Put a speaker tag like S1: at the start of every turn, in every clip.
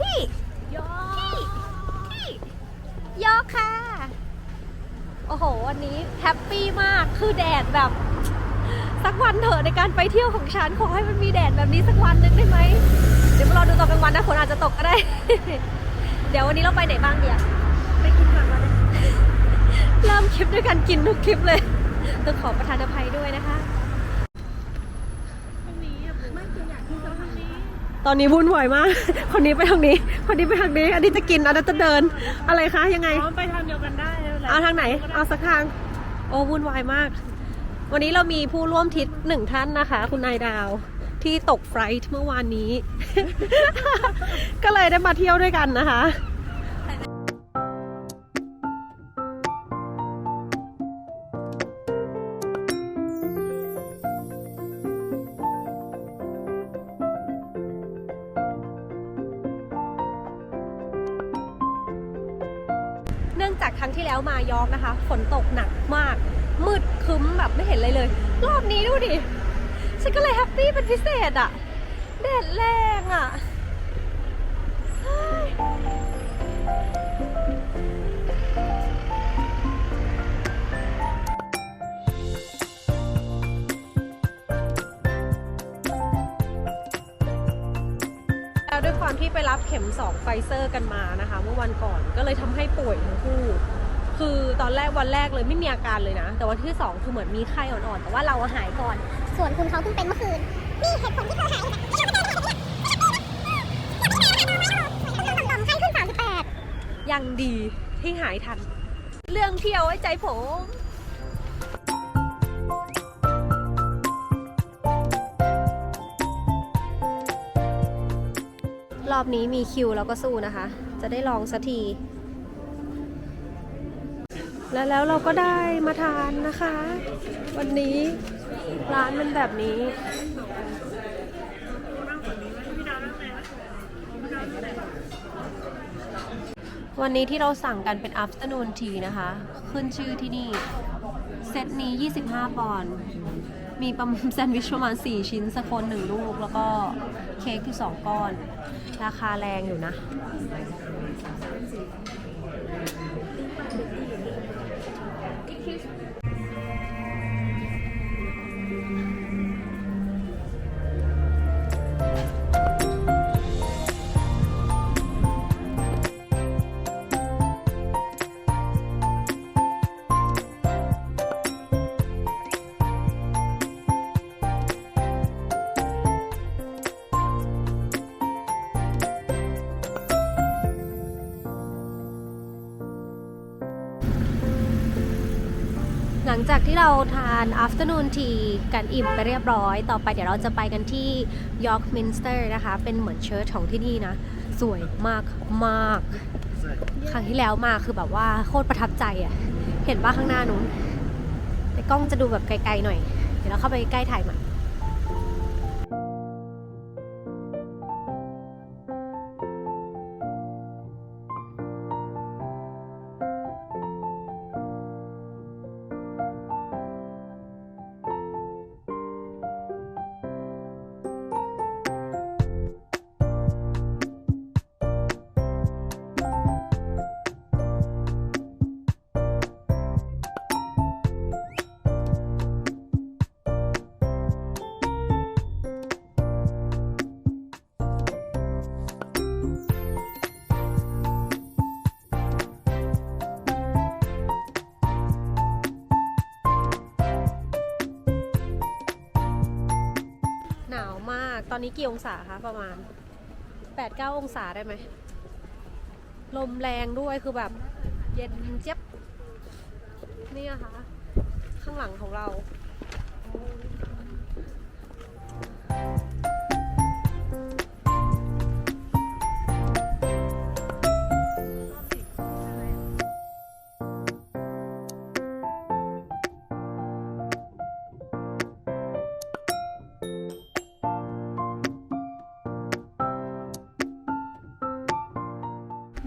S1: กันที่ยอที่ยอค่ะ โอ้โห วันนี้แฮปปี้มาก คือแดดแบบ สักวันเถอะในการไปเที่ยวของฉันขอให้มันมีแดดแบบนี้สักวันหนึงได้ไหม เดี๋ยวมารอดูตอนกลางวันนะฝนอาจจะตกก็ได้ เดี๋ยววันนี้เราไปไหนบ้างเดียไปกินก่อนมาเลยเริ่มคลิปด้วยการกินทุกคลิปเลย ต้องขอประทานอภัยด้วยนะคะ ตอนนี้วุ่นวายมาก คนนี้ไปทางนี้ คนนี้ไปทางนี้ อันนี้จะกิน อันนั้นจะเดิน อะไรคะ ยังไง
S2: อ๋อไปทางเดียวกันได้ไม่เป็นไร
S1: เอาทางไหน เอาสักทาง โอ้วุ่นวายมาก วันนี้เรามีผู้ร่วมทริปหนึ่งท่านนะคะ คุณนายดาวที่ตกไฟลท์เมื่อวานนี้ ก็เลยได้มาเที่ยวด้วยกันนะคะ ครั้งที่แล้วมายอกนะคะ ฝนตกหนักมาก มืดคึ้มแบบไม่เห็นเลยเลย รอบนี้ดูดิ ฉันก็เลยแฮปปี้เป็นพิเศษอะแดดแรงอะแล้วด้วยความที่ไปรับเข็มสองไฟเซอร์กันมานะคะ เมื่อวันก่อนก็เลยทำให้ป่วยทั้งคู่ คือตอนแรกวันแรกเลยไม่มีอาการเลยนะ แต่วันที่สองคือเหมือนมีไข้อ่อนๆ แต่ว่าเราอะหายก่อน
S3: ส่วนคุณเขาเพิ่งเป็นเมื่อคืน นี่เหตุผลที่เธอหายไข้ขึ้น38
S1: ยังดีที่หายทัน เรื่องเที่ยวไว้ใจผมรอบนี้มีคิวแล้วก็สู้นะคะ จะได้ลองสักที แล้วแล้วเราก็ได้มาทานนะคะ วันนี้ร้านมันแบบนี้ วันนี้ที่เราสั่งกันเป็น afternoon tea นะคะ ขึ้นชื่อที่นี่ เซตนี้ 25 ปอนด์มีประมาณแซนด์วิชประมาณ 4 ชิ้นสกคนหนึ่งลูก แล้วก็เค้กอยู่2ก้อน ราคาแรงอยู่นะ จากที่เราทาน afternoon tea กันอิ่มไปเรียบร้อย ต่อไปเดี๋ยวเราจะไปกันที่ York Minster นะคะ เป็นเหมือนเชิร์ชของที่นี่นะ สวยมากมากครั้งที่แล้วมาคือแบบว่าโคตรประทับใจอะ่ะ เห็นว่าข้างหน้านู้นแต่กล้องจะดูแบบไกลๆหน่อย เดี๋ยวเราเข้าไปใกล้ถ่ายใหม่ อนนี้กี่องศาคะประมาณ8-9องศาได้ไหม ลมแรงด้วยคือแบบเย็นเจี๊ยบนี่นะคะข้างหลังของเรา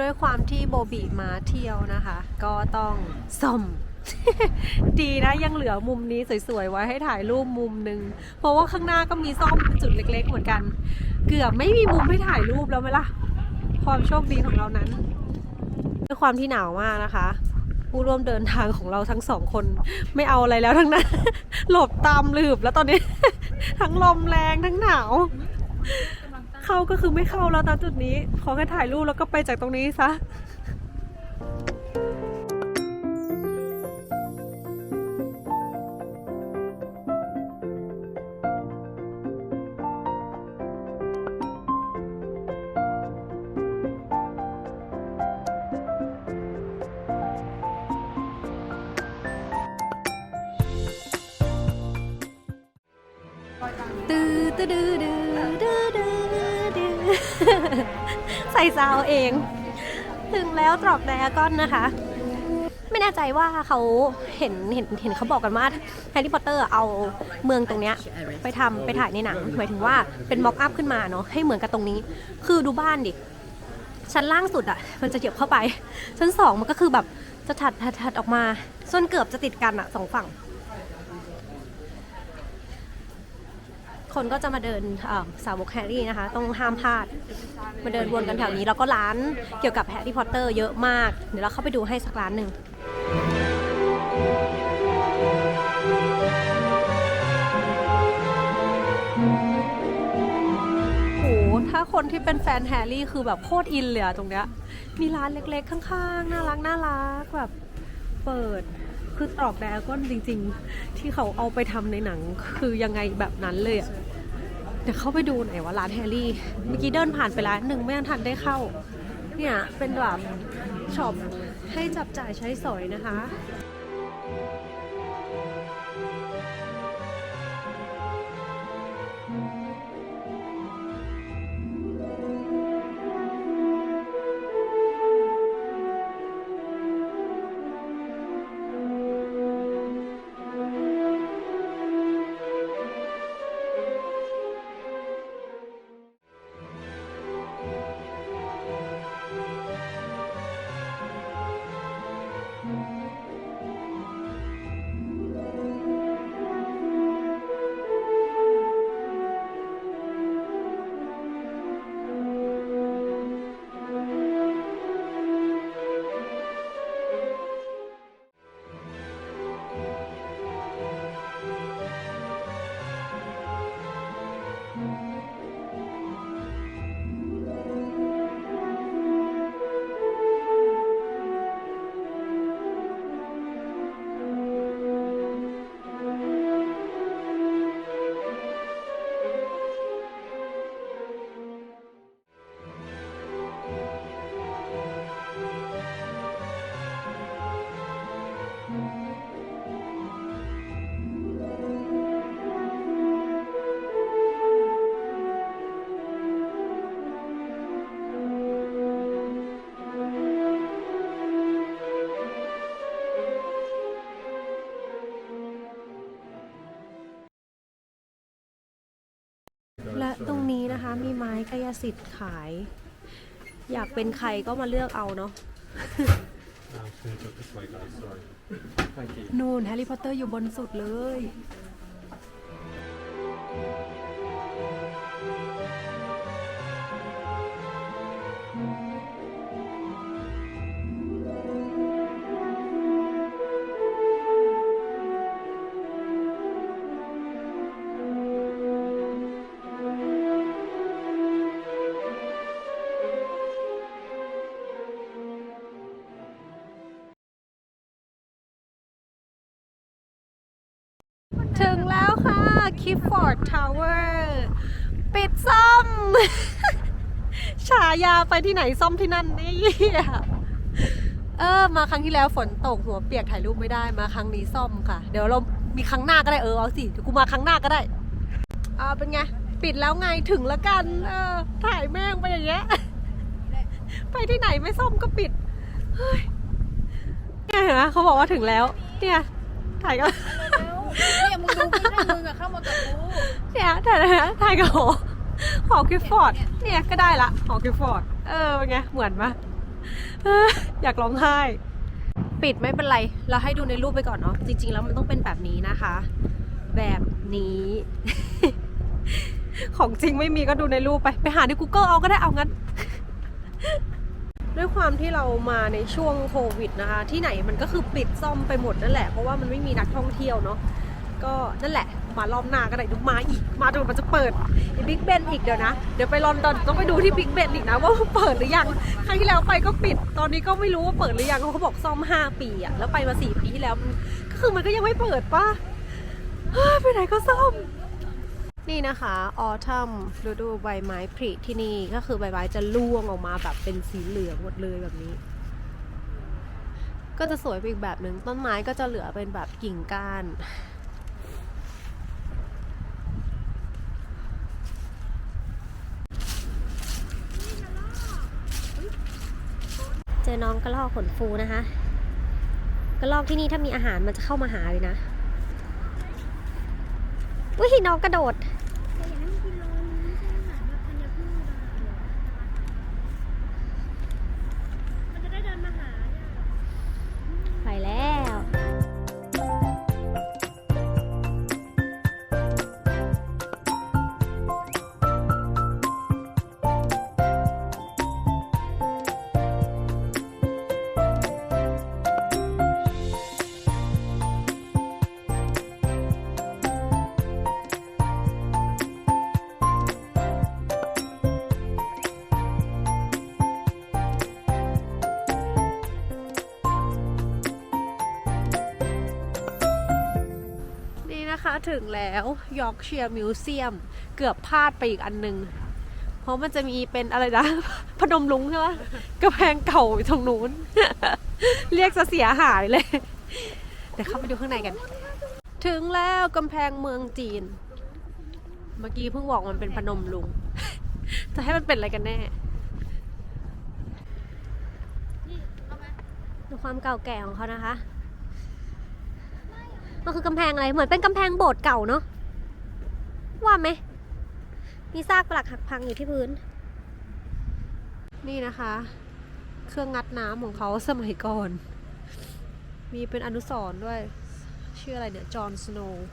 S1: ด้วยความที่โบบีมาเที่ยวนะคะ ก็ต้องซ่มดีนะยังเหลือมุมนี้สวยๆไว้ให้ถ่ายรูปมุมหนึ่งเพราะว่าข้างหน้าก็มีซ่อมจุดเล็ก ๆ เหมือนกัน เกือบไม่มีมุมให้ถ่ายรูปแล้วไหมล่ะ ความโชคดีของเรานั้นด้วยความที่หนาวมากนะคะ ผู้ร่วมเดินทางของเราทั้งสองคนไม่เอาอะไรแล้วทั้งนั้น หลบตามลืบแล้วตอนนี้ ทั้งลมแรงทั้งหนาว เข้าก็คือไม่เข้าแล้วตอนจุดนี้ ขอแค่ถ่ายรูปแล้วก็ไปจากตรงนี้ซะตื้อตื้อดื้ ใส่ซาวเอง ถึงแล้วตรอกแดกอนนะคะ ไม่แน่ใจว่าเขาเห็นเห็นเห็นเขาบอกกันว่าแฮร์รี่พอตเตอร์เอาเมืองตรงเนี้ยไปทำไปถ่ายในหนังหมายถึงว่าเป็นม็อกอัพขึ้นมาเนาะให้เหมือนกับตรงนี้ คือดูบ้านดิ ชั้นล่างสุดอะ่ะมันจะเก็บเข้าไป ชั้นสองมันก็คือแบบจะถัดถัดถัดออกมาจนเกือบจะติดกันอะสองฝั่ง คนก็จะมาเดินสาวกแฮร์รี่นะคะ ต้องห้ามพลาด มาเดินวนกันแถวนี้ แล้วก็ร้านเกี่ยวกับแฮร์รี่พอตเตอร์เยอะมาก เดี๋ยวเราเข้าไปดูให้สักร้านหนึ่งโหถ้าคนที่เป็นแฟนแฮร์รี่คือแบบโคตรอินเลยอะตรงเนี้ย มีร้านเล็กๆ ข้างๆ น่ารักน่ารักแบบเปิด คือตรอกแดก้นจริง ๆ ที่เขาเอาไปทำในหนังคือยังไงแบบนั้นเลยอะเดี๋ยวเข้าไปดูหน่อยว่าร้านแฮร์รี่ เมื่อกี้เดินผ่านไปร้านหนึ่งไม่ทันได้เข้า เนี่ยเป็นแบบช็อปให้จับจ่ายใช้สอยนะคะ มีไม้กายสิทธิ์ขาย อยากเป็นใครก็มาเลือกเอาเนาะ
S2: I'll finish up this way, guys. Sorry. Thank you.
S1: นูนแฮร์รี่พอตเตอร์อยู่บนสุดเลยถึ ร์ดทาวเวอร์ปิดซ่อม ฉายาไปที่ไหนซ่อมที่นั่นนี่เออมาครั้งที่แล้วฝนตกหัวเปียกถ่ายรูปไม่ได้มาครั้งนี้ซ่อมค่ะ เดี๋ยวเรามีครั้งหน้าก็ได้เออเอาสิเดี๋ยวกูมาครั้งหน้าก็ได้อ่าเป็นไงปิดแล้วไงถึงแล้วกันเออถ่ายแม่งไปอย่างเงี้ยไปที่ไหนไม่ซ่อมก็ปิดเฮ้ยเนี่ยเห็นไหมเขาบอกว่าถึงแล้วเนี่ยถ่ายก็
S4: เนี่ยมึงดูไม่ใช่มึงอะเข้ามากับกู
S1: เนี่ยถ่ายนะถ่ายกับหอหอคริฟฟอร์ดเนี่ยก็ได้ละหอคริฟฟอร์ดเออเป็นไงเหมือนปะเอออยากร้องไห้ปิดไม่เป็นไร เราให้ดูในรูปไปก่อนเนาะจริง ๆ แล้วมันต้องเป็นแบบนี้นะคะ แบบนี้ ของจริงไม่มีก็ดูในรูปไป ไปหาใน Google เอาก็ได้เอางั้น ด้วยความที่เรามาในช่วงโควิดนะคะ ที่ไหนมันก็คือปิดซ่อมไปหมดนั่นแหละ เพราะว่ามันไม่มีนักท่องเที่ยวเนาะ ก็นั่นแหละมารอบหน้าก็ได้ดูมาอีกมาจนมันจะเปิดบิ๊กเบนอีกเดี๋ยวนะ เดี๋ยวไปลอนดอนต้องไปดูที่บิ๊กเบนอีกนะว่าเปิดหรือยังครั้งที่แล้วไปก็ปิด ตอนนี้ก็ไม่รู้ว่าเปิดหรือยังเขาบอกซ่อม 5 ปีอะแล้วไปมา 4 ปีที่แล้วก็คือมันก็ยังไม่เปิดปะเฮ้ยไปไหนก็ซ่อม นี่นะคะออทัมฤดูใบไม้ผลิที่นี่ก็คือใบไม้จะร่วงออกมาแบบเป็นสีเหลืองหมดเลยแบบนี้ก็จะสวยไปอีกแบบหนึ่งต้นไม้ก็จะเหลือเป็นแบบกิ่งก้าน เจอน้องกระลอกขนฟูนะคะกระลอกที่นี่ถ้ามีอาหารมันจะเข้ามาหาเลยนะ อุ้ยน้องกระโดด ถึงแล้วยอร์กเชียร์มิวเซียมเกือบพลาดไปอีกอันหนึง เพราะมันจะมีเป็นอะไรนะ พนมลุงใช่ไหมกระแพงเก่าอยู่ตรงนู้น เรียกจะเสียหายเลย เดี๋ยวเข้าไปดูข้างในกัน ถึงแล้วกำแพงเมืองจีน เมื่อกี้เพิ่งบอกมันเป็นพนมลุง จะให้มันเป็นอะไรกันแน่ดูความเก่าแก่ของเขานะคะ มันคือกำแพงอะไร เหมือนเป็นกำแพงโบสถ์เก่าเนาะ ว่าไหม มีซากปลักหักพังอยู่ที่พื้น นี่นะคะ เครื่องงัดน้ำของเขาสมัยก่อน มีเป็นอนุสรณ์ด้วย ชื่ออะไรเนี่ย จอห์นสโนว์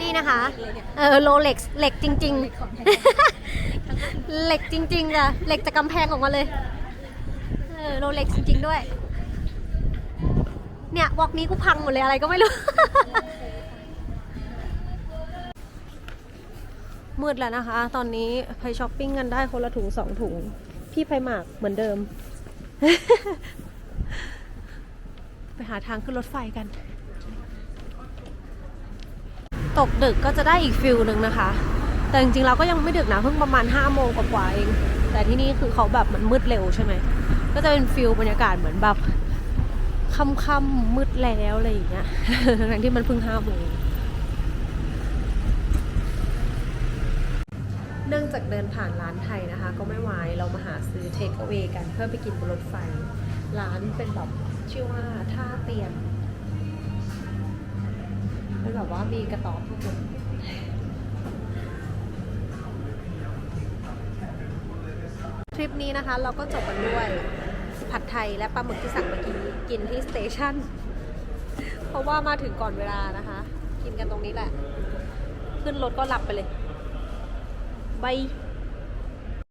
S1: นี่นะคะ เออโรเล็กเหล็กจริง ๆ เหล็กจริงๆอะเหล็กจากกำแพงออกมาเลย เออโรเล็กจริง ๆ ด้วย เนี่ยวอกนี้กูพังหมดเลยอะไรก็ไม่รู้ มืดแล้วนะคะ ตอนนี้ไปช้อปปิ้งกันได้คนละถุงสองถุง พี่ไปหมากเหมือนเดิม ไปหาทางขึ้นรถไฟกัน ตกดึกก็จะได้อีกฟิลหนึ่งนะคะ แต่จริงๆเราก็ยังไม่ดึกนะเพิ่งประมาณ5้าโมงกว่าๆเอง แต่ที่นี่คือเขาแบบมันมืดเร็วใช่ไหม ก็จะเป็นฟิลบรรยากาศเหมือนแบบค่ำๆมืดแล้วอะไรอย่างเงี้ยทั้งที่มันเพิ่งห้าโมงเนื่องจากเดินผ่านร้านไทยนะคะ ก็ไม่ไหวเรามาหาซื้อเทคเอา a y กันเพื่อไปกินบนรถไฟ ร้านเป็นแบบชื่อว่าท่าเตียน มันแบบว่ามีกระต๊อบทุกคนทริปนี้นะคะเราก็จบกันด้วยผัดไทยและปลาหมึกที่สั่งเมื่อกี้กินที่สเตชันเพราะว่ามาถึงก่อนเวลานะคะ กินกันตรงนี้แหละ ขึ้นรถก็หลับไปเลยบาย